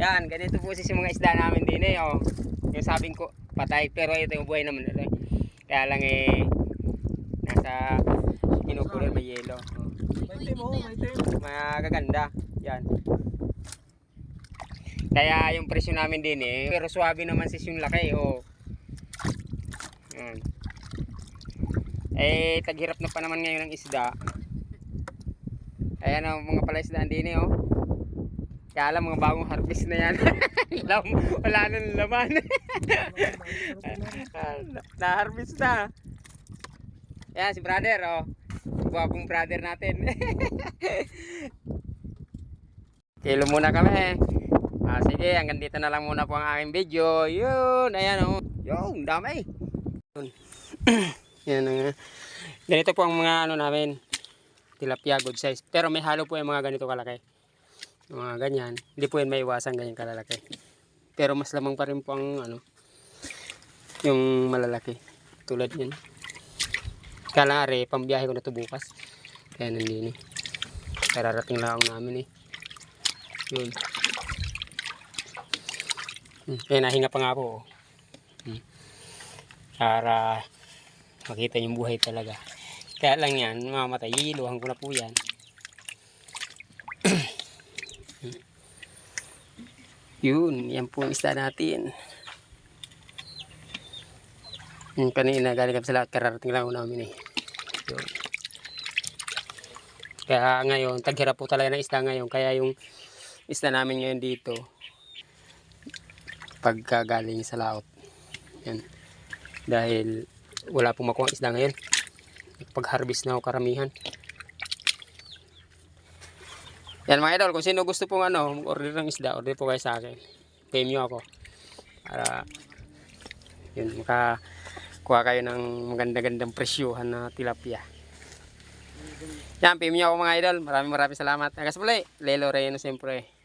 Yan, ganito po yung mga isda namin din eh. Oh. Yung sabing ko, patay. Pero ito yung buhay naman. Ito. Kaya lang eh, nasa kinukulor may yelo. Oh. May team oh, may. Magaganda. Yan. Kaya yung presyo namin din eh. Pero swabe naman sis yung laki. Oh. Yan. Eh, taghirap na pa naman ngayon ng isda. Ayan ang mga palaisdaan din eh, oh. Kaya alam, mga bagong harvest na yan. Alam, wala nang laman. Na-harvest na. Ayan, si brother, oh. Gwapong brother natin. Kilo muna kami. Ah, sige, hanggang dito na lang muna po ang aking video. Yun, ayan oh. Yun, dami. Yun. yan ang, ganito po ang mga ano namin. Tilapia, good size. Pero may halo po yung mga ganito kalaki. Mga ganyan. Hindi po yan may iwasan ganyan kalalaki. Pero mas lamang pa rin po ang ano, yung malalaki. Tulad yan. Kalare, pambiyahe ko na to bukas. Kaya nandini. Kararating lang namin eh. Yun. Hmm, Kaya nahinga pa nga po. oh. Hmm. Para makita yung buhay talaga. Kaya lang yan, mamatay. Iluhan ko na po yan. Yun, yan po ang isda natin. Yung kanina, galing kami sa lahat, kararating lang namin eh. Yun. Kaya ngayon, taghirap po talaga ng isda ngayon. Kaya yung isda namin ngayon dito, pagka galing sa laot. Yan. Dahil wala pong makuha isda ngayon. Pag-harvest na ako karamihan. Yan mga idol, kung sino gusto pong ano, order ng isda, order po kayo sa akin. Pay nyo ako. Para yun, makakuha kayo ng maganda-gandang presyuhan na tilapia. Yan, pay nyo ako mga idol. Maraming maraming salamat. Sa muli, Lelo Reyno siyempre.